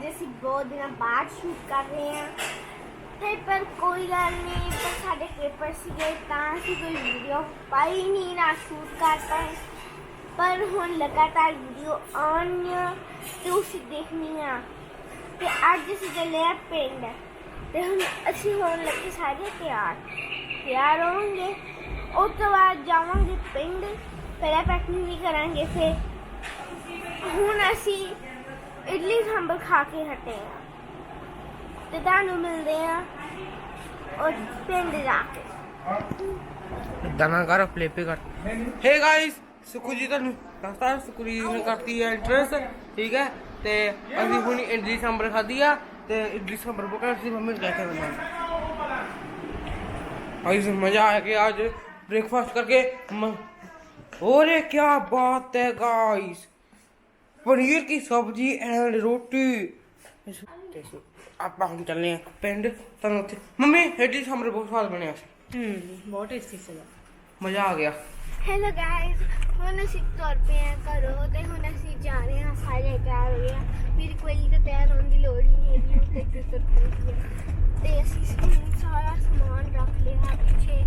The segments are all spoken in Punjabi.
ਅੱਜ ਅਸੀਂ ਬਹੁਤ ਦਿਨਾਂ ਬਾਅਦ ਸ਼ੂਟ ਕਰ ਰਹੇ ਹਾਂ ਤੇ ਪਰ ਕੋਈ ਗੱਲ ਨਹੀਂ ਪਰ ਸਾਡੇ ਪੇਪਰ ਸੀਗੇ ਤਾਂ ਅਸੀਂ ਕੋਈ ਵੀਡੀਓ ਪਾਈ ਨਹੀਂ ਨਾ ਸ਼ੂਟ ਕਰ ਪਾਏ ਪਰ ਹੁਣ ਲਗਾਤਾਰ ਵੀਡੀਓ ਆਉਣ ਤੇ ਤੁਸੀਂ ਦੇਖਣੀ ਆ ਤੇ ਅੱਜ ਅਸੀਂ ਚੱਲੇ ਆ ਪਿੰਡ ਤੇ ਹੁਣ ਅਸੀਂ ਹੋਣ ਲੱਗੇ ਸਾਰੇ ਤਿਆਰ ਤਿਆਰ ਹੋਵਾਂਗੇ ਉਸ ਤੋਂ ਬਾਅਦ ਜਾਵਾਂਗੇ ਪਿੰਡ ਪਹਿਲਾਂ ਪੈਕਿੰਗ ਵੀ ਕਰਾਂਗੇ ਫਿਰ ਹੁਣ ਅਸੀਂ ਇਡਲੀ ਸਾਂਬਰ ਖਾ ਕੇ ਹਟੇ ਆ ਤੇ ਤੁਹਾਨੂੰ ਮਿਲਦੇ ਆ ਉਹ ਪਿੰਡ ਜਾ ਕੇ ਇਦਾਂ ਨਾ ਕਰ ਫਲਿੱਪ ਕਰ ਹੇ ਗਾਇਸ ਸੁਖੂ ਜੀ ਤੁਹਾਨੂੰ ਦੱਸਦਾ ਸੁਖੂ ਜੀ ਨੇ ਕਰਤੀ ਹੈ ਐਂਟਰੈਂਸ ਠੀਕ ਹੈ ਤੇ ਅਸੀਂ ਹੁਣ ਇਡਲੀ ਸਾਂਬਰ ਖਾਧੀ ਆ ਤੇ ਇਡਲੀ ਸਾਂਬਰ ਬਕਰ ਸੀ ਮੰਮੀ ਨੂੰ ਕਹਿ ਕੇ ਬਣਾ आज मजा आ गया आज ब्रेकफास्ट करके म... और क्या बात है गाइस पनीर की सब्जी एंड रोटी ਆਪਾਂ ਹੁਣ ਚੱਲੇ ਆ ਪਿੰਡ ਤੁਹਾਨੂੰ ਉੱਥੇ ਮੰਮੀ ਇਡਲੀ ਸਾਂਬਰ ਬਹੁਤ ਸਵਾਦ ਬਣਿਆ ਸੀ ਹੂੰ ਬਹੁਤ ਟੇਸਟੀ ਸੀਗਾ ਮਜ਼ਾ ਆ ਗਿਆ ਹੈਲੋ ਗਾਇਸ ਹੁਣ ਅਸੀਂ ਤੁਰ ਪਏ ਆ ਘਰੋਂ ਤੇ ਹੁਣ ਅਸੀਂ ਜਾ ਰਹੇ ਹਾਂ ਸਾਰੇ ਤਿਆਰ ਹੋ ਗਏ ਆ ਮੇਰੀ ਕੋਈ ਤਾਂ ਤਿਆਰ ਹੋਣ ਦੀ ਲੋੜ ਹੀ ਨਹੀਂ ਹੈਗੀ ਉਹ ਤੇ ਕਿ ਤੁਰ ਪਈ ਹੈ ਤੇ ਅਸੀਂ ਹੁਣ ਸਾਰਾ ਸਮਾਨ ਰੱਖ ਲਿਆ ਪਿੱਛੇ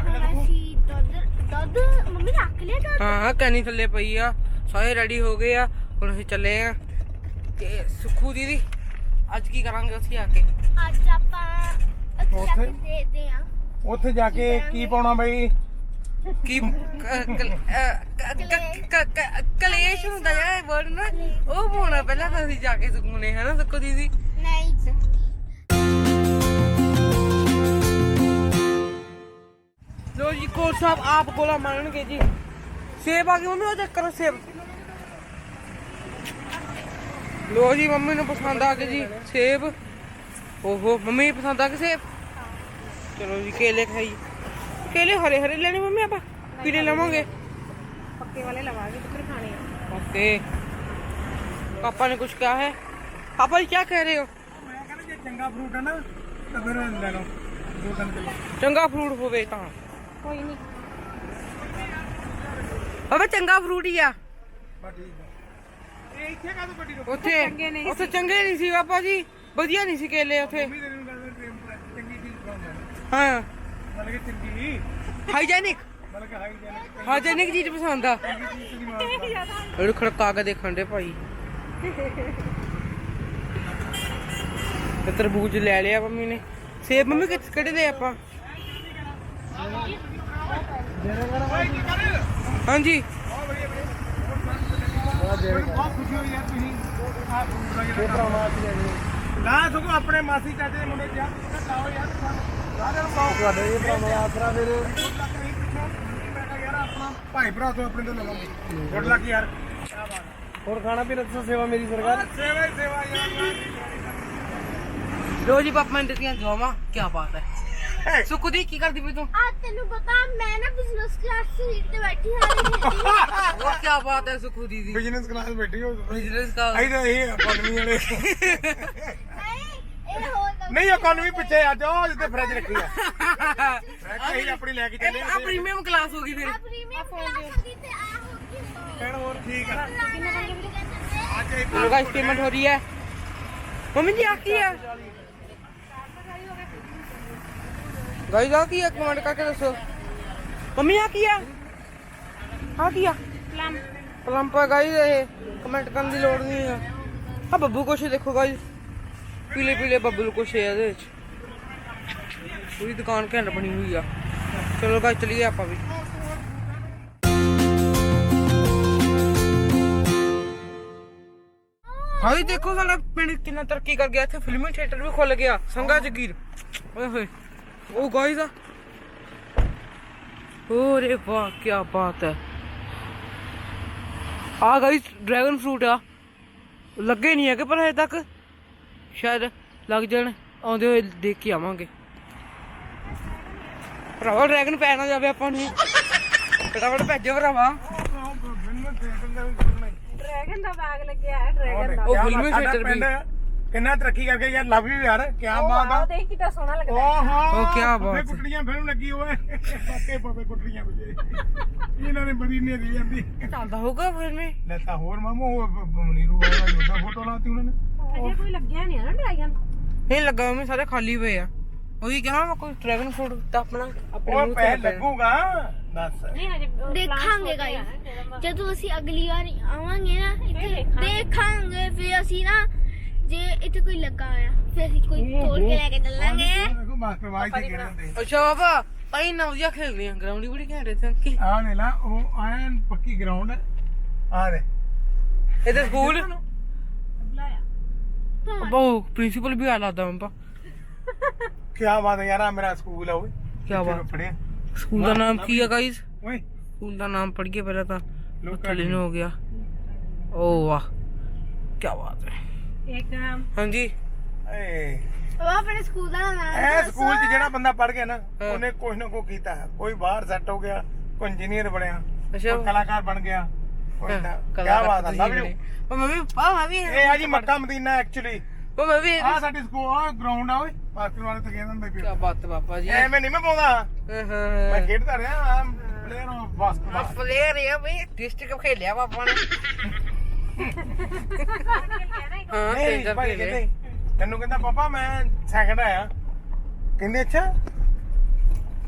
ਹੁਣ ਅਸੀਂ ਦੁੱਧ ਦੁੱਧ ਮੰਮੀ ਰੱਖ ਲਿਆ ਦੁੱਧ? ਹਾਂ ਹਾਂ ਕੈਨੀ ਥੱਲੇ ਪਈ ਆ। ਸਾਰੇ ਰੈਡੀ ਹੋ ਗਏ ਆ। ਹੁਣ ਅਸੀਂ ਚੱਲੇ ਆ। ਤੇ ਸੁਖੂ ਦੀਦੀ ਅੱਜ ਕੀ ਕਰਾਂਗੇ ਉੱਥੇ ਆ ਕੇ? ਅੱਜ ਆਪਾਂ ਉੱਥੇ ਜਾ ਕੇ ਉੱਥੇ? ਦੇਖਦੇ ਆ। ਉੱਥੇ ਜਾ ਕੇ ਕੀ ਪਾਉਣਾ ਬਈ? ਕੀ ਕ- ਕਲ- ਅਹ, ਕ- ਕ- ਕ- ਕ- ਕਲੇਸ਼ ਹੁੰਦਾ ਯਾਰ ਵਰਡ ਨਾ। ਉਹ ਪਾਉਣਾ ਪਹਿਲਾਂ ਤਾਂ ਅਸੀਂ ਜਾ ਕੇ ਸੁਖੂਨੇ ਹੈ ਨਾ ਸੁਖੂ ਦੀਦੀ? ਨਹੀਂ ਲੋ ਜੀ ਕੋਲ ਸਾਹਿਬ ਆਪ ਗੋਲਾ ਮਾਰਨਗੇ ਜੀ। ਸੇਬ ਆ ਗਈ ਮੰਮੀ ਉਹ ਚੱਕਰ ਸੇਬ। ਲੋ ਜੀ ਮੰਮੀ ਨੂੰ ਪਸੰਦ ਆ ਗਏ ਜੀ ਸੇਬ। ਓਹੋ ਮੰਮੀ ਪਸੰਦ ਆ ਗਏ ਸੇਬ? ਚਲੋ ਜੀ ਕੇਲੇ ਖਾਈ। ਕੇਲੇ ਹਰੇ ਹਰੇ ਲੈਣੇ ਮੰਮੀ ਆਪਾਂ? ਪੀਲੇ ਲਵਾਂਗੇ? ਪੱਕੇ ਵਾਲੇ ਲਵਾਂਗੇ ਕਿੱਥੇ ਖਾਣੇ ਆ। ਓਕੇ। ਪਾਪਾ ਨੇ ਕੁਝ ਕਿਹਾ ਹੈ? ਪਾਪਾ ਜੀ ਕਿਆ ਕਹਿ ਰਹੇ ਹੋ? ਮੈਂ ਕਹਿੰਦਾ ਜੇ ਚੰਗਾ ਫਰੂਟ ਹੈ ਨਾ ਤਾਂ ਫਿਰ ਲੈ ਲਓ। ਚੰਗਾ ਫਰੂਟ ਹੋਵੇ ਤਾਂ। ਕੋਈ ਨਹੀਂ। ਚੰਗਾ ਫਰੂਟ ਹੀ ਆ। ਬਸ ਠੀਕ ਹੈ ਇਹ ਇੱਥੇ ਕਾਹਦੋਂ ਗੱਡੀ ਰੋਕੀ ਉੱਥੇ। ਚੰਗੇ ਨਹੀਂ ਉੱਥੇ ਚੰਗੇ ਨਹੀਂ ਸੀ ਪਾਪਾ ਜੀ। ਵਧੀਆ ਨਹੀਂ ਸੀ ਕੇਲੇ ਉੱਥੇ। ਮੰਮੀ ਤੇਰੀ ਨੂੰ ਟ੍ਰੇਨ ਚੰਗੀ ਚੀਜ਼ ਖਾਉਂਦਾ। ਹਾਂ। ਮਤਲਬ ਕਿ ਚੰਗੀ। ਹਾਈਜੈਨਿਕ ਮਤਲਬ ਕਿ ਹਾਈਜੈਨਿਕ ਚੀਜ਼ ਪਸੰਦ ਆ। ਇਹਨੂੰ ਖੜਕਾ ਕੇ ਦੇਖਣ ਦੇ ਭਾਈ। ਤੇ ਤਰਬੂਜ ਲੈ ਲਿਆ ਮੰਮੀ ਨੇ। ਸੇਬ ਮੰਮੀ ਕਿੱਥੇ ਕਿਹੜੇ ਦੇ ਆਪਾਂ ਹਾਂਜੀ ਬਹੁਤ ਖੁਸ਼ੀ ਹੋਈ ਯਾਰ ਤੁਸੀਂ ਆਹ ਫਰੂਟ ਦਾ ਜਿਹੜਾ ਭਰਾਵਾ ਅਸੀਂ ਲੈਣੇ ਨਾ ਸਗੋਂ ਆਪਣੇ ਮਾਸੀ ਚਾਚੇ ਦੇ ਮੁੰਡੇ ਜਾਂ ਲਾਓ ਯਾਰ ਸਾਰਿਆਂ ਨੂੰ ਪਾਓ ਤੁਹਾਡੇ ਇਹ ਭਰਾਵਾ ਆਸਰਾ ਫਿਰ ਮੈਂ ਕਿਹਾ ਯਾਰ ਆਪਣਾ ਭਾਈ ਭਰਾ ਤੋਂ ਆਪਣੇ ਤੋਂ ਲਵਾਂਗੇ ਗੁੱਡ ਲੱਕ ਯਾਰ ਕੀ ਬਾਤ ਹੋਰ ਖਾਣਾ ਪੀਣਾ ਦੱਸੋ ਸੇਵਾ ਮੇਰੀ ਸਰਕਾਰ? ਸੇਵਾ ਹੀ ਸੇਵਾ ਯਾਰ ਲੋ ਜੀ ਪਾਪਾ ਨੇ ਦਿੱਤੀਆਂ ਦੁਆਵਾਂ ਕੀ ਬਾਤ ਹੈ। ਸੁੱਕੂ ਦੀ ਕੀ ਕਰਦੀ ਪਈ ਤੂੰ? ਆ ਤੈਨੂੰ ਪਤਾ ਮੈਂ ਨਾ ਬਿਜ਼ਨਸ ਕਲਾਸ ਸੀਟ ਤੇ ਬੈਠੀ ਹਾਂ। ਉਹ ਕੀ ਬਾਤ ਹੈ ਸੁੱਕੂ ਦੀ ਬਿਜ਼ਨਸ ਕਲਾਸ ਬੈਠੀ ਹੋ ਬਿਜ਼ਨਸ ਦਾ ਆਈ ਤਾਂ ਇਹ ਇਕਨੋਮੀ ਵਾਲੇ। ਨਹੀਂ ਇਹ ਹੋ ਨਹੀਂ ਇਕਨੋਮੀ ਪਿੱਛੇ ਅੱਜ ਉਹ ਜਿੱਥੇ ਫ੍ਰਿਜ ਰੱਖੀ ਆ। ਫ੍ਰਿਜ ਆਪਣੀ ਲੈ ਕੇ ਚੱਲੇ ਆ ਪ੍ਰੀਮੀਅਮ ਕਲਾਸ ਹੋ ਗਈ ਫਿਰ। ਆ ਪ੍ਰੀਮੀਅਮ ਕਲਾਸ ਹੁੰਦੀ ਤੇ ਆ ਹੋ ਗਈ ਭੈਣ ਹੋਰ ਠੀਕ ਆ। ਅੱਜ ਇਹ ਪੇਮੈਂਟ ਹੋ ਰਹੀ ਹੈ। ਮੰਮੀ ਜੀ ਆ ਕੀ ਹੈ ਗਾਇਸ ਆ ਕੀ ਹੈ ਕਮੈਂਟ ਕਰਕੇ ਦੱਸੋ? ਮੰਮੀ ਆ ਕੀ ਹੈ ਆ ਕੀ ਆ? ਪਲਮ ਪਲਮ ਪਾ ਗਾਇਸ ਇਹ ਕਮੈਂਟ ਕਰਨ ਦੀ ਲੋੜ ਨਹੀਂ ਹੈ ਆ ਬੱਬੂ ਕੁਛ ਦੇਖੋ ਗਾਇਸ ਪੀਲੇ ਪੀਲੇ ਬੱਬੂ ਕੁਛ ਹੈ ਇਹਦੇ ਵਿੱਚ। ਪੂਰੀ ਦੁਕਾਨ ਘੈਂਟ ਬਣੀ ਹੋਈ ਆ। ਚਲੋ ਗਾਇਸ ਚਲੀਏ ਆਪਾਂ ਵੀ। ਹਾਈ ਦੇਖੋ ਸਾਡਾ ਪਿੰਡ ਕਿੰਨਾ ਤਰੱਕੀ ਕਰ ਗਿਆ। ਇੱਥੇ ਫਿਲਮੀ ਥੀਏਟਰ ਵੀ ਖੁੱਲ ਗਿਆ। ਸੰਗਾ ਜਗੀਰ। ਓਏ ਹੋਏ। ਉਹ ਗਾਇਸ ਆ। ਓਰੇ ਵਾਹ ਕੀ ਬਾਤ ਹੈ। ਆ ਗਾਇਸ ਡਰੈਗਨ ਫਰੂਟ ਆ। ਲੱਗੇ ਨਹੀਂ ਹੈਗੇ ਪਰ ਹਜੇ ਤੱਕ। ਸ਼ਾਇਦ ਲੱਗ ਜਾਣ ਆਉਂਦੇ ਹੋਏ ਦੇਖ ਕੇ ਆਵਾਂਗੇ। ਭਰਾਵਾ ਡਰੈਗਨ ਪੈ ਨਾ ਜਾਵੇ ਆਪਾਂ ਨੂੰ। ਫਟਾਫਟ ਭੇਜੋ ਭਰਾਵਾ। ਡਰੈਗਨ ਦਾ ਬਾਗ ਲੱਗਿਆ ਹੈ ਡਰੈਗਨ ਦਾ। ਉਹ ਫਿਲਮੀ ਥੀਏਟਰ ਵੀ। ਕਿੰਨਾ ਤਰੱਕੀ ਕਰਕੇ ਯਾਰ ਲਵ ਯੂ ਯਾਰ ਕੀ ਬਾਤ ਆ। ਉਹ ਦੇਖ ਕਿੰਨਾ ਸੋਹਣਾ ਲੱਗਦਾ ਓਹੋ ਉਹ ਕਿਆ ਬਾਤ ਹੈ। ਕੁੱਟੜੀਆਂ ਫਿਲਮ ਲੱਗੀ ਓਏ। ਪੱਕੇ ਪੱਪੇ ਕੁੱਟੜੀਆਂ ਵਜੇ ਇਹਨਾਂ ਨੇ ਬੜੀ ਨੇਰੀ ਜਾਂਦੀ। ਚੱਲਦਾ ਹੋਊਗਾ ਫਿਰ ਮੈਂ ਲੈ ਤਾਂ ਹੋਰ ਮਾਮੂ ਉਹ ਬ- ਬ- ਮਨੀਰੂ ਵਾਲਾ ਜੋਦਾ ਫੋਟੋ ਲਾਤੀ ਉਹਨਾਂ ਨੇ। ਅਜੇ ਕੋਈ ਲੱਗਿਆ ਨਹੀਂ ਨਾ ਡਰਾਈਗਨ ਨਹੀਂ ਲੱਗਾ ਮੈਂ ਸਾਰੇ ਖਾਲੀ ਪਏ ਆ। ਉਹੀ ਕਹਾਂ ਮੈਂ ਕੋਈ ਡਰੈਗਨ ਫਰੂਟ ਤਾਂ ਆਪਣਾ ਆਪਣੇ ਉਹ ਮੂੰਹ ਪੈ। ਲੱਗੂਗਾ। ਦੱਸ। ਨਹੀਂ ਹਜੇ ਦੇਖਾਂਗੇ ਗਾਇਸ ਜਦੋਂ ਅਸੀਂ ਅਗਲੀ ਵਾਰ ਆਵਾਂਗੇ ਨਾ ਇੱਥੇ ਦੇਖਾਂਗੇ। ਫਿਰ ਅਸੀਂ ਨਾ ਜੇ ਇੱਥੇ ਕੋਈ ਲੱਗਾ ਆ ਫਿਰ ਅਸੀਂ ਕੋਈ ਤੋੜ ਕੇ ਲੈ ਕੇ ਚੱਲਾਂਗੇ। ਦੇਖੋ ਮਾਸਟਰ ਤੇ ਕਿਹੜੇ ਹੁੰਦੇ ਅੱਛਾ ਬਾਬਾ ਭਾਈ ਨਾ ਵਧੀਆ ਖੇਡਦੇ ਆ ਗਰਾਊਂਡ ਹੀ ਬੜੀ ਘੈਂਟ ਹੈ ਸੰਕੀ ਆ ਨੇ ਲਾ ਉਹ ਐਨ ਪੱਕੀ ਗਰਾਊਂਡ ਆ ਦੇ ਇਹਦੇ ਸਕੂਲ? ਬਹੁ ਪ੍ਰਿੰਸੀਪਲ ਵੀ ਆ ਲੱਗਦਾ ਮੰਪਾ ਕੀ ਬਾਤ ਹੈ ਯਾਰ ਆ ਮੇਰਾ ਸਕੂਲ ਆ ਓਏ। ਕੀ ਬਾਤ। ਪੜਿਆ ਸਕੂਲ ਦਾ ਨਾਮ ਕੀ ਹੈ ਗਾਇਸ ਓਏ। ਸਕੂਲ ਦਾ ਨਾਮ ਪੜ੍ਹ ਕੇ ਪਹਿਲਾਂ ਤਾਂ। ਲੋਕਾਂ ਥੱਲੇ ਨੂੰ ਹੋ ਗਿਆ। ਓ ਵਾਹ ਕੀ ਬਾਤ ਹੈ। ਇੱਕ ਹਾਂਜੀ। ਏ। ਉਹ ਆਪਣੇ ਸਕੂਲ ਦਾ ਨਾਮ ਇਹ ਸਕੂਲ 'ਚ ਜਿਹੜਾ ਬੰਦਾ ਪੜ ਗਿਆ ਨਾ ਉਹਨੇ ਕੁਝ ਨਾ ਕੁਝ ਕੀਤਾ। ਹੈ। ਕੋਈ ਬਾਹਰ ਸੈੱਟ ਹੋ ਗਿਆ ਕੋਈ ਇੰਜੀਨੀਅਰ ਬਣਿਆ ਅੱਛਾ। ਕੋਈ ਕਲਾਕਾਰ ਬਣ ਗਿਆ ਕੋਈ ਬਾਤ ਹੈ ਲਵ ਯੂ। ਉਹ ਮੈਂ ਵੀ ਆ ਮੈਂ ਵੀ ਇਹ ਆ ਜੀ ਮੱਕਾ ਮਦੀਨਾ ਐਕਚੁਅਲੀ ਉਹ ਮੈਂ ਵੀ ਆ ਸਾਡੀ ਸਕੂਲ ਆ ਗਰਾਊਂਡ ਆ ਓਏ। ਬਾਸਕਟਬਾਲ ਵਾਲੇ ਤੇ ਕਹਿੰਦੇ ਹੁੰਦੇ ਕੀ ਬਾਤ ਹੈ ਬਾਬਾ ਜੀ। ਐਵੇਂ ਨਹੀਂ ਮੈਂ ਪਾਉਂਦਾ। ਹਾਂ ਹਾਂ। ਮੈਂ ਖੇਡਦਾ ਰਿਹਾ ਪਲੇਅਰ ਆਫ ਬਾਸਕਟਬਾਲ ਪਲੇਅਰ ਹੈ ਬਈ। ਡਿਸਟ੍ਰਿਕਟ ਖੇਲਿਆ ਪਾਪਾ ਨੇ। ਹਾਂ ਨਹੀਂ ਤਿੰਨ ਭਾਈ ਖੇਲੇ ਕਹਿੰਦੇ ਤੈਨੂੰ ਕਹਿੰਦਾ ਪਾਪਾ ਮੈਂ ਸੈਕਿੰਡ ਆਇਆ। ਕਹਿੰਦੇ ਅੱਛਾ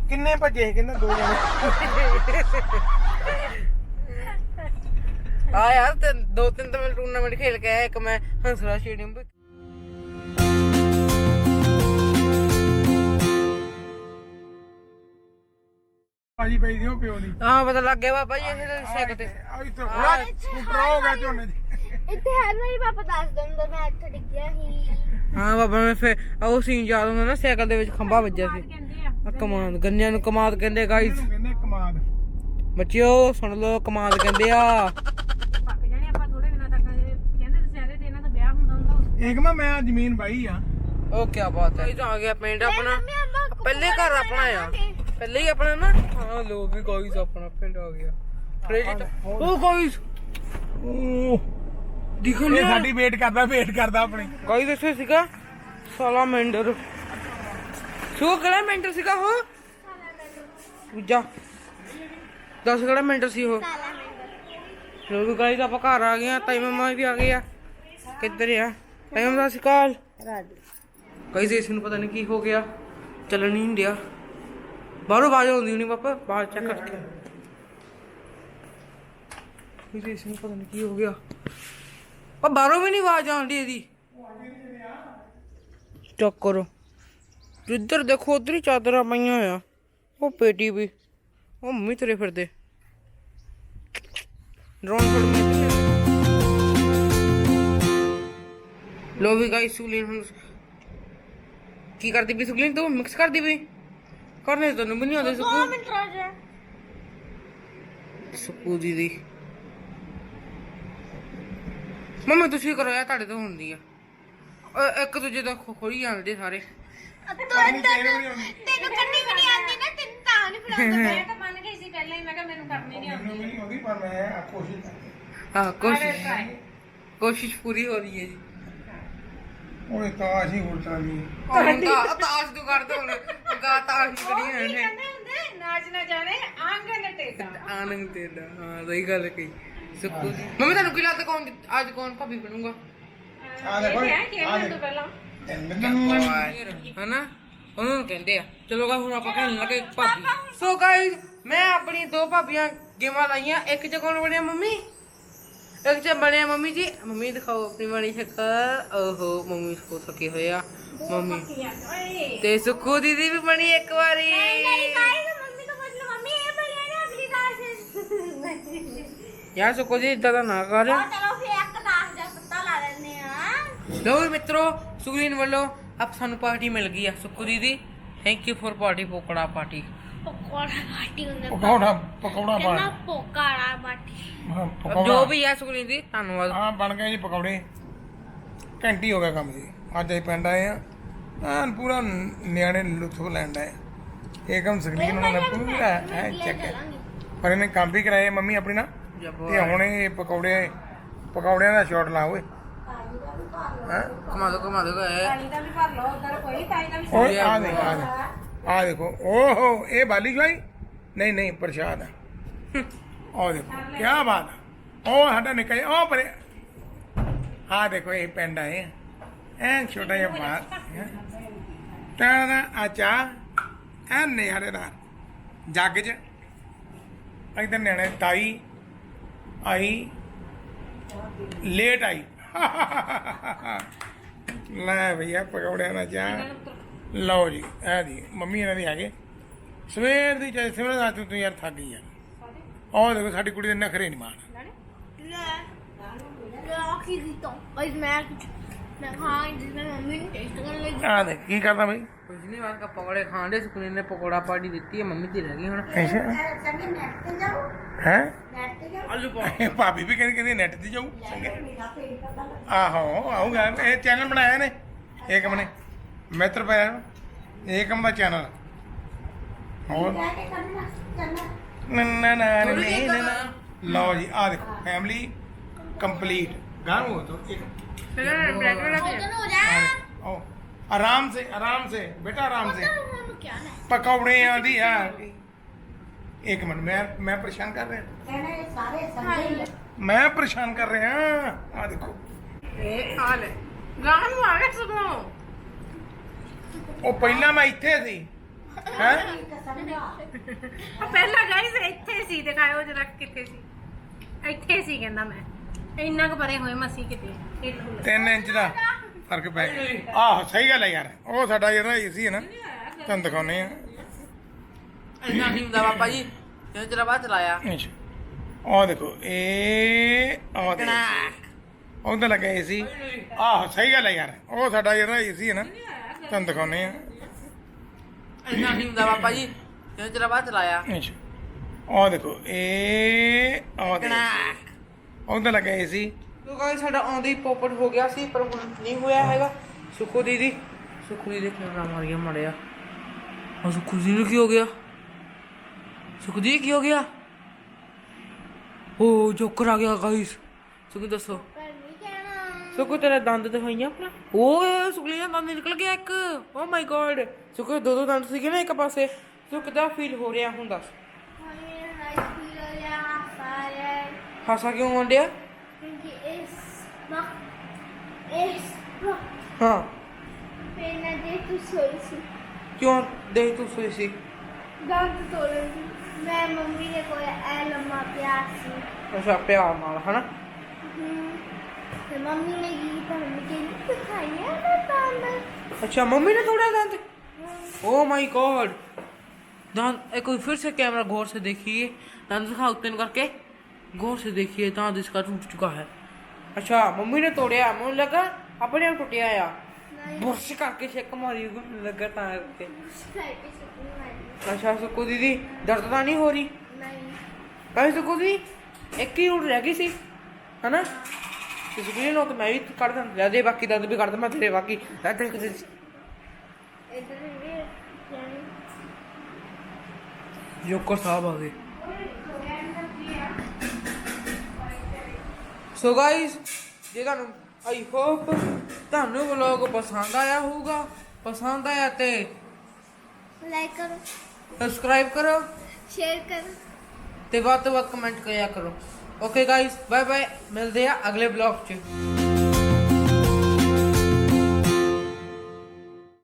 ਕਿੰਨੇ ਭੱਜੇ ਕਹਿੰਦਾ ਦੋ ਜਣੇ। ਆ ਯਾਰ ਤੇ ਦੋ ਤਿੰਨ ਤਾਂ ਮੈਂ ਟੂਰਨਾਮੈਂਟ ਖੇਲ ਕੇ ਆਇਆ ਇੱਕ ਮੈਂ ਹੰਸਰਾ ਸਟੇਡੀਅਮ ਭਾਜੀ ਪਈ ਸੀ ਉਹ ਪਿਓ ਦੀ। ਹਾਂ ਪਤਾ ਲੱਗ ਗਿਆ ਬਾਬਾ ਜੀ ਇਹ ਸਾਈਕਲ ਤੇ। ਆਈ ਤਾਂ ਬੜਾ ਸਕੂਟਰ ਹੋ ਗਿਆ ਝੋਨੇ 'ਚ ਇੱਥੇ ਹੈ ਮੇਰੀ ਪਾਪਾ ਦੱਸ ਦਿੰਦਾ ਮੈਂ ਇੱਥੇ ਡਿੱਗਿਆ ਸੀ। ਹਾਂ ਬਾਬਾ ਮੈਂ ਫੇ ਉਹ ਸੀਨ ਯਾਦ ਹੁੰਦਾ ਨਾ ਸਾਈਕਲ ਦੇ ਵਿੱਚ ਖੰਭਾ ਵੱਜਿਆ ਸੀ। ਕਮਾਦ ਗੰਨਿਆਂ ਨੂੰ ਕਮਾਦ ਕਹਿੰਦੇ ਗਾਈਸ ਇਹਨੂੰ ਕਹਿੰਦੇ ਕਮਾਦ। ਬੱਚਿਓ ਸੁਣ ਲਓ ਕਮਾਦ ਕਹਿੰਦੇ ਆ। ਪੱਕ ਜਾਣੇ ਆਪਾਂ ਥੋੜੇ ਦਿਨਾਂ ਤੱਕ ਕਹਿੰਦੇ ਦੁਸਹਿਰੇ ਤੇ ਇਹਨਾਂ ਦਾ ਵਿਆਹ ਹੁੰਦਾ ਹੁੰਦਾ। ਇੱਕ ਮੈਂ ਮੈਂ ਜ਼ਮੀਨ ਬਾਈ ਆ। ਉਹ ਕੀ ਬਾਤ ਹੈ। ਇਹ ਆ ਗਿਆ ਪਿੰਡ ਆਪਣਾ। ਪਹਿਲੇ ਘਰ ਆਪਣਾ ਆ। ਪਹਿਲੇ ਹੀ ਆਪਣਾ ਨਾ ਹਾਂ ਲੋ ਵੀ ਗਾਈਸ ਆਪਣਾ ਪਿੰਡ ਆ ਗਿਆ। ਫ੍ਰਿਜ ਉਹ ਗਾਈਸ ਉਹ ਦਿਖਣ ਇਹ ਨਹੀਂ ਸਾਡੀ ਵੇਟ ਕਰਦਾ ਵੇਟ ਕਰਦਾ ਆਪਣੀ। ਗਾਈਸ ਇੱਥੇ ਸੀਗਾ ਸਾਲਾਮੈਂਡਰ ਸੋ ਕਿਹੜਾ ਮੈਂਟਰ ਸੀਗਾ ਉਹ? ਦੂਜਾ। 10 ਕਿਹੜਾ ਮੈਂਟਰ ਸੀ ਉਹ? ਲੋ ਵੀ ਗਾਈਸ ਆਪਾਂ ਘਰ ਆ ਗਏ ਆ ਤਾਈ ਮਮਾ ਵੀ ਆ ਗਏ ਆ। ਕਿੱਧਰ ਆ? ਤਾਈ ਮਮਾ ਦਾ ਸਿਕਾਲ ਗਾਈਸ ਇਸ ਨੂੰ ਪਤਾ ਨਹੀਂ ਕੀ ਹੋ ਗਿਆ। ਚੱਲਣ ਨਹੀਂ ਡਿਆ। ਬਾਹਰੋਂ ਆਵਾਜ਼ ਆਉਂਦੀ ਹੋਣੀ ਪਾਪਾ ਬਾਹਰ ਚੈੱਕ ਕਰਕੇ। ਗਾਈਸ ਇਸ ਨੂੰ ਪਤਾ ਨਹੀਂ ਕੀ ਹੋ ਗਿਆ। ਪਰ ਬਾਹਰੋਂ ਵੀ ਨਹੀਂ ਆਵਾਜ਼ ਆਉਂਦੀ ਇਹਦੀ। ਚੈੱਕ ਕਰੋ। ਜਿੱਧਰ ਦੇਖੋ ਉਧਰ ਹੀ ਚਾਦਰਾਂ ਪਈਆਂ ਆ ਉਹ ਪੇਟੀ ਵੀ। ਉਹ ਮੰਮੀ ਤੁਰੇ ਫਿਰਦੇ। ਡਰੋਨ ਫੜ ਮੈਂ ਲੋ ਵੀ ਗਾਇਸ ਸੁਲੀਨ ਹੁਣ ਕੀ ਕਰਦੀ ਵੀ ਸੁਲੀਨ ਤੂੰ ਮਿਕਸ ਕਰਦੀ ਵੀ ਕਰਨੇ ਤੈਨੂੰ ਵੀ ਨਹੀਂ ਆਉਂਦੇ ਸੁਕੂ ਮਿੰਟ ਰਹਿ ਗਿਆ ਸੁਕੂ ਦੀਦੀ। ਮੰਮਾ ਤੁਸੀਂ ਕਰੋ ਯਾਰ ਤੁਹਾਡੇ ਤੋਂ ਹੁੰਦੀ ਆ। ਅ- ਇੱਕ ਦੂਜੇ ਦਾ ਖੋਈ ਜਾਂਦੇ ਸਾਰੇ। ਤੈਨੂੰ ਤੈਨੂੰ ਕੰਨੀ ਵੀ ਨਹੀਂ ਆਉਂਦੀ ਨਾ ਤੈਨੂੰ ਤਾਂ ਨਹੀਂ ਫੜਾਉਂਦਾ। ਮੈਂ ਤਾਂ ਮੰਨ ਗਈ ਸੀ ਪਹਿਲਾਂ ਹੀ ਮੈਂ ਕਿਹਾ ਮੈਨੂੰ ਕਰਨੀ ਨਹੀਂ ਆਉਂਦੀ। ਨਹੀਂ ਹੁੰਦੀ ਪਰ ਮੈਂ ਆ ਕੋਸ਼ਿਸ਼ ਕਰਦਾ। ਹਾਂ ਕੋਸ਼ਿਸ਼। ਕੋਸ਼ਿਸ਼ ਪੂਰੀ ਹੋ ਰਹੀ ਹੈ ਜੀ। ਓਏ ਤਾਸ਼ ਹੀ ਹੋਰ ਤਰ੍ਹਾਂ ਦੀ ਹੁਣ ਤਾਂ ਤਾਸ਼ ਤੂੰ ਕਰ ਦੋ ਹੁਣ ਗਾ ਤਾਸ਼ ਹੀ ਕਰੀ ਹੈ ਕਹਿੰਦੇ ਹੁੰਦੇ? ਨਾਚ ਨਾ ਜਾਣੇ ਆਂਗਨ ਟੇਡਾ ਆਨੰਦ ਤੇਰਾ ਹਾਂ ਸਹੀ ਗੱਲ ਕਹੀ ਸੁੱਕੂ ਜੀ। ਮੰਮੀ ਤੁਹਾਨੂੰ ਕੀ ਲੱਗਦਾ ਕੌਣ ਅੱਜ ਕੌਣ ਭਾਬੀ ਬਣੂਗਾ? ਆ ਦੇਖੋ ਇਹ ਖੇਡਣ ਤੋਂ ਪਹਿਲਾਂ? ਹਨਾ? ਉਹਨੂੰ ਕਹਿੰਦੇ ਆ। ਚਲੋ ਗਾ ਹੁਣ ਆਪਾਂ ਕਹਿਣ ਲੱਗੇ ਭਾਬੀ। ਸੋ ਗਾਇਸ ਮੈਂ ਆਪਣੀ ਦੋ ਭਾਬੀਆਂ ਗੇਮਾਂ ਲਾਈਆਂ। ਇੱਕ ਚ ਕੌਣ ਬਣਿਆ ਮੰਮੀ? ਇੱਕ ਚ ਬਣਿਆ ਮੰਮੀ ਜੀ ਮੰਮੀ ਦਿਖਾਓ ਆਪਣੀ ਵਾਲੀ ਸ਼ਕਲ। ਓਹੋ ਮੰਮੀ ਸਕੋ ਥਕੇ ਹੋਏ ਆ। ਮੰਮੀ। ਤੇ ਸੁੱਕੂ ਦੀਦੀ ਵੀ ਬਣੀ ਇੱਕ ਵਾਰੀ। ਯਾਰ ਸੁੱਕੂ ਜੀ ਇਦਾਂ ਦਾ ਨਾ ਕਰ। ਚਲੋ ਫਿਰ ਇੱਕ ਦਾਸ ਦਾ ਪੱਤਾ ਲਾ ਮਿੱਤਰੋ ਸੁਗਰੀਨ ਵੱਲੋਂ ਆਪ ਸਾਨੂੰ ਪਾਰਟੀ ਮਿਲ ਗਈ ਆ। ਸੁੱਕੂ ਦੀਦੀ thank you for party pakora party pakora ਬਾਟੀ ਹੁੰਦਾ ਪਕੌੜਾ ਪਕੌੜਾ ਕਹਿੰਦਾ ਬਣ ਪੋਕਾੜਾ ਬਾਟੀ ਹਾਂ, ਜੋ ਪਕੌੜਾ ਵੀ ਆ ਸੁਗਰੀਨ ਦੀ ਧੰਨਵਾਦ ਹਾਂ ਬਣ ਗਏ ਜੀ ਪਕੌੜੇ ਘੰਟੀ ਹੋ ਗਿਆ ਕੰਮ ਜੀ ਅੱਜ ਅਸੀਂ ਪਿੰਡ ਆਏ ਆ ਐਨ ਪੂਰਾ ਨਿਆਣੇ ਲੁਤਫ ਲੈਂਦਾ ਹੈ ਇਹ ਕੰਮ ਸਕਰੀਨ ਉਹਨਾਂ ਨੇ ਪੂਰਾ ਹੈ ਚੈੱਕ ਪਰ ਇਹਨੇ ਕੰਮ ਵੀ ਕਰਾਏ ਮੰਮੀ ਆਪਣੀ ਨਾਲ ਤੇ ਹੁਣ ਇਹ ਪਕੌੜੇ ਪਕੌੜਿਆਂ ਦਾ ਸ਼ਾਟ ਲਾ ਓਏ ਹੈ ਘੁਮਾ ਦੋ ਘੁਮਾ ਦੋ ਗਏ ਤਾਈ ਦਾ ਵੀ ਭਰ ਲਓ ਉਧਰ ਕੋਈ ਤਾਈ ਦਾ ਵੀ ਓਏ ਆ ਦੇਖ ਆ ਦੇਖ ਆ ਦੇਖੋ ਓਹੋ ਇਹ ਬਾਲੀ ਜਵਾਈ? ਨਹੀਂ ਨਹੀਂ ਪ੍ਰਸ਼ਾਦ ਆ। ਉਹ ਦੇਖੋ ਕੀ ਬਾਤ ਆ। ਉਹ ਸਾਡਾ ਨਿੱਕਾ ਜਿਹਾ ਉਹ ਪਰੇ ਆ ਦੇਖੋ ਇਹ ਪਿੰਡ ਆਏ ਐ ਛੋਟਾ ਜਿਹਾ ਬਾਤ ਤਾਂ ਦਾ ਆਚਾ ਐ ਨਿਹਾਰੇ ਦਾ। ਜੱਗ ਚ। ਇਧਰ ਨਿਆਣੇ ਤਾਈ ਆਈ ਲੇਟ ਆਈ। ਲੈ ਭਈਆ ਪਕੌੜਿਆਂ ਦਾ ਚਾਹ। ਲਓ ਜੀ ਇਹ ਦੀ ਮੰਮੀ ਇਹਨਾਂ ਦੀ ਹੈਗੇ। ਸਵੇਰ ਦੀ ਚਾਹੇ ਸਿਮਰਨ ਰਾਤ ਤੂੰ ਯਾਰ ਥੱਕ ਗਈ ਯਾਰ। ਆਹ ਦੇਖੋ ਸਾਡੀ ਕੁੜੀ ਦੇ ਨਖਰੇ ਨਹੀਂ ਮਾਣ ਕੀ ਕਰਦਾ ਬਈ? ਕੁਝ ਨਹੀਂ ਪਕੌੜੇ ਖਾਣ ਸੁਕਨੇ ਨੇ ਪਕੌੜਾ ਪਾੜੀ ਦਿੱਤੀ ਹੈ ਮੰਮੀ ਦੀ ਰਹਿ ਹੁਣ। ਅੱਛਾ। ਚੰਗੇ ਨੈਟ ਤੇ ਜਾਓ। ਹੈ? ਨੈਟ ਤੇ ਜਾਓ। ਆਲੂ ਪਾਓ ਭਾਬੀ ਵੀ ਕਹਿੰਦੀ ਕਹਿੰਦੀ ਆਹੋ ਆਉਂਗਾ ਚੈਨਲ ਬਣਾਇਆ मित्र बहन एक हमारा चैनल और लो जी आ देखो फैमिली कंप्लीट गान हो तो एक आराम से आराम से बेटा आराम से पकौड़े आदि यार एक मिनट मैं मैं परेशान कर रहा मैं परेशान कर रहा आ देखो ए आ ले गान मारे सुनो ਉਹ ਪਹਿਲਾਂ ਮੈਂ ਇੱਥੇ ਸੀ। ਹੈ? ਪਹਿਲਾਂ ਗਾਈਸ ਇੱਥੇ ਸੀ ਦਿਖਾਇਓ ਜਰਾ ਕਿੱਥੇ ਸੀ। ਇੱਥੇ ਸੀ ਕਹਿੰਦਾ ਮੈਂ। ਇੰਨਾ ਕੁ ਪਰੇ ਹੋਏ ਮਸੀ ਕਿਤੇ। ਇੱਥੋਂ 3 ਇੰਚ ਦਾ ਫ਼ਰਕ ਪੈ ਗਿਆ। ਆਹੋ ਸਹੀ ਗੱਲ ਹੈ ਯਾਰ। ਉਹ ਸਾਡਾ ਜਿਹੜਾ ਏਸੀ ਹੈ ਨਾ ਤੁਹਾਨੂੰ ਦਿਖਾਉਨੇ ਆ ਇੰਨਾ ਨਹੀਂ ਹੁੰਦਾ ਬਾਬਾ ਜੀ? ਤੇ ਤੇਰਾ ਬਾਅਦ ਚਲਾਇਆ। ਅੱਛਾ ਉਹ ਦੇਖੋ ਇਹ ਉਹ ਦੇਖੋ। ਉਹਦਾ ਲੱਗਾ ਏਸੀ। ਆਹੋ ਸਹੀ ਗੱਲ ਹੈ ਯਾਰ। ਉਹ ਸਾਡਾ ਜਿਹੜਾ ਏਸੀ ਹੈ ਨਾ ਤੁਹਾਨੂੰ ਦਿਖਾਉਨੇ ਆ ਇੰਨਾ ਨਹੀਂ ਹੁੰਦਾ ਬਾਬਾ ਜੀ। ਤੇ ਤੇਰਾ ਬਾਅਦ ਚਲਾਇਆ? ਅੱਛਾ ਉਹ ਦੇਖੋ ਇਹ ਉਹ ਦੇਖੋ ਉਹਦਾ ਲੱਗਾ ਏਸੀ ਤੋ ਗਾਇਸ ਸਾਡਾ ਆਉਂਦੇ ਹੀ ਪੋਪਟ ਹੋ ਗਿਆ ਸੀ ਪਰ ਹੁਣ ਨਹੀਂ ਹੋਇਆ ਹੈਗਾ। ਸੁਖੋ ਦੀਦੀ ਸੁਖੋ ਦੀਦੀ ਕੈਮਰਾ ਮਾਰ ਗਿਆ ਮੜਿਆ? ਉਹ ਸੁਖੋ ਜੀ ਨੂੰ ਕੀ ਹੋ ਗਿਆ? ਸੁਖੋ ਜੀ ਕੀ ਹੋ ਗਿਆ? ਉਹ ਜੋਕਰ ਆ ਗਿਆ ਗਾਇਸ ਸੁਖੋ ਦੱਸੋ। ਸੁਕੋ ਤੇਰਾ ਦੰਦ ਦਿਖਾਈਆਂ ਆਪਣਾ? ਓਏ ਸੁਕਲੀ ਦਾ ਦੰਦ ਨਿਕਲ ਗਿਆ ਇੱਕ। ਓ ਮਾਈ ਗੋਡ ਸੁਕੋ ਦੋ ਦੋ ਦੰਦ ਸੀਗੇ ਨਾ ਇੱਕ ਪਾਸੇ। ਸੁਕਦਾ ਫੀਲ ਹੋ ਰਿਹਾ ਹੁੰਦਾ ਹਾਸਾ ਕਿਉਂ ਆਉਂਦਿਆ ਸੀ ਕਿਉਂ ਦੇ ਤੂੰ ਸੋਈ ਸੀ? ਦੰਦ ਤੋੜਨ ਦੀ ਮੈਂ ਮੰਮੀ ਦੇ ਕੋਲ ਐ ਲੰਮਾ ਪਿਆ ਸੀ। ਅੱਛਾ ਪਿਆ ਨਾਲ ਹਨਾ? मम्मी ने की तो मम्मी के लिए दिखाई मैं दंत अच्छा मम्मी ने तोड़ा दांत? ओ माय गॉड दांत एक कोई फिर से कैमरा गौर से देखिए। दांत दिखाओ तीन करके गौर से देखिए दांत इसका टूट चुका है। अच्छा मम्मी ने तोड़या मुझे लगा अपने आप टूटिया या नहीं। बुरश करके चेक मारी लगा ता करके अच्छा सुको दीदी दर्द तो नहीं हो रही? नहीं। कहीं सुको दीदी एक ही उड़ रह गई सी है ना? ਤੁਸੀਂ ਵੀ ਲੋਕ ਮੈਂ ਵੀ ਕੱਢ ਦਾਂ ਲੈ ਦੇ ਬਾਕੀ ਦੰਦ ਵੀ ਕੱਢ ਦਾਂ ਮੈਂ ਤੇਰੇ ਬਾਕੀ ਲੈ ਤੇ ਕਿਤੇ ਇਧਰ ਵੀ ਯੋਕੋ ਸਾਹਿਬ ਆ ਗਏ। ਸੋ ਗਾਇਸ ਜੇ ਤੁਹਾਨੂੰ ਆਈ ਹੋਪ ਤੁਹਾਨੂੰ ਵਲੌਗ ਪਸੰਦ ਆਇਆ ਹੋਊਗਾ ਪਸੰਦ ਆਇਆ ਤੇ ਲਾਈਕ ਕਰੋ। ਸਬਸਕ੍ਰਾਈਬ ਕਰੋ ਸ਼ੇਅਰ ਕਰੋ। ਤੇ ਵੱਧ ਤੋਂ ਵੱਧ ਕਮੈਂਟ ਕਰਿਆ ਕਰੋ। ਓਕੇ ਗਾਇਸ ਬਾਏ ਬਾਏ ਮਿਲਦੇ ਆ ਅਗਲੇ ਵਲੌਗ 'ਚ.